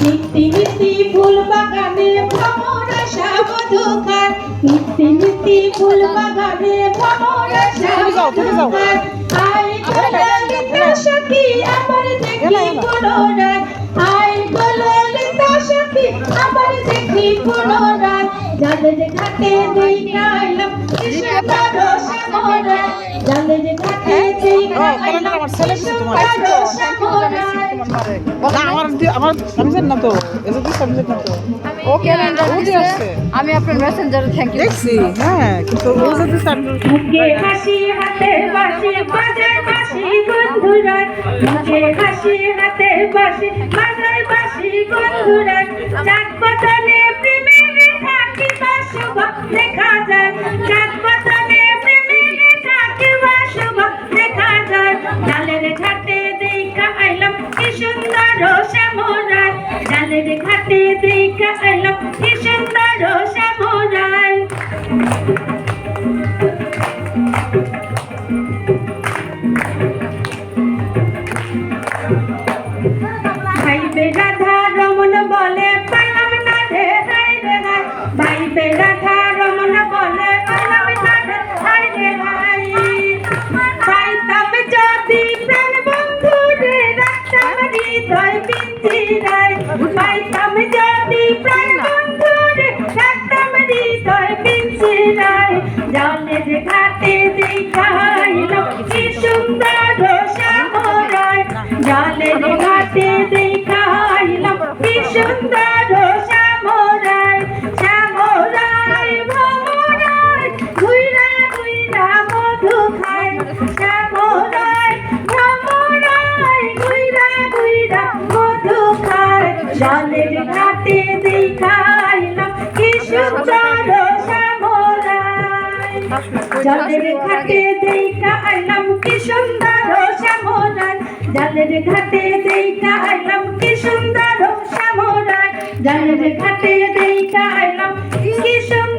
নিত্যি নিত্যি ফুল বাগানে ভ্রমরা সাবধকার নিত্যি নিত্যি ফুল বাগানে ভ্রমরা সাবধকার আই গললিতা সখী আমার দেখি পুনরায় আই গললিতা সখী আমার দেখি পুনরায় যাদের ঘাটে দেই গাইলাম কৃষ্ণ কারও শ্যামরায় যাদের ঘাটে দেই গাইলাম আমার ছেলে কিছু আমার না তো তো। ও দিয়ে আসছে। আমি আপনার মেসেঞ্জারে থ্যাংক ইউ দেখছি হ্যাঁ কিন্তু ও যে দিস আমি মুখে হাসি হাতে বাসি বাজায় বাসি বন্ধুরা। মুখে হাসি হাতে বাসি বাজায় বাসি বন্ধুরা। চাঁদ বদলে প্রেমের রেখা কি বাসব দেখা যায়। চাঁদ বদলে প্রেমের রেখা কি বাসব দেখা যায়। ডালের ঘাটে দেখা আইলাম কি সুন্দর শ্যামরায় ডালের ঘাটে দেখা আইলাম কি সুন্দর শ্যামরায় ভাইবে রাধা রমন বলে, পাইলাম না রে হাই রে ভাইবে রাধা রমন বলে, পাইলাম হৃদয় পিঞ্জিরায় পাইতাম যদি প্রাণ বন্ধু রে রাখতাম হৃদয় পিঞ্জিরায় জলের ঘাটে দেখাইল কি সুন্দর শ্যামরায় জলের ঘাটে দেখাইলাম কি সুন্দর জলের ঘাটে দেখাইলাম কি সুন্দর শ্যামরায় জলের ঘাটে দেখাইলাম কি সুন্দর শ্যামরায় জলের ঘাটে দেখাইলাম কি সুন্দর শ্যামরায় জলের ঘাটে দেখাইলাম কি সুন্দর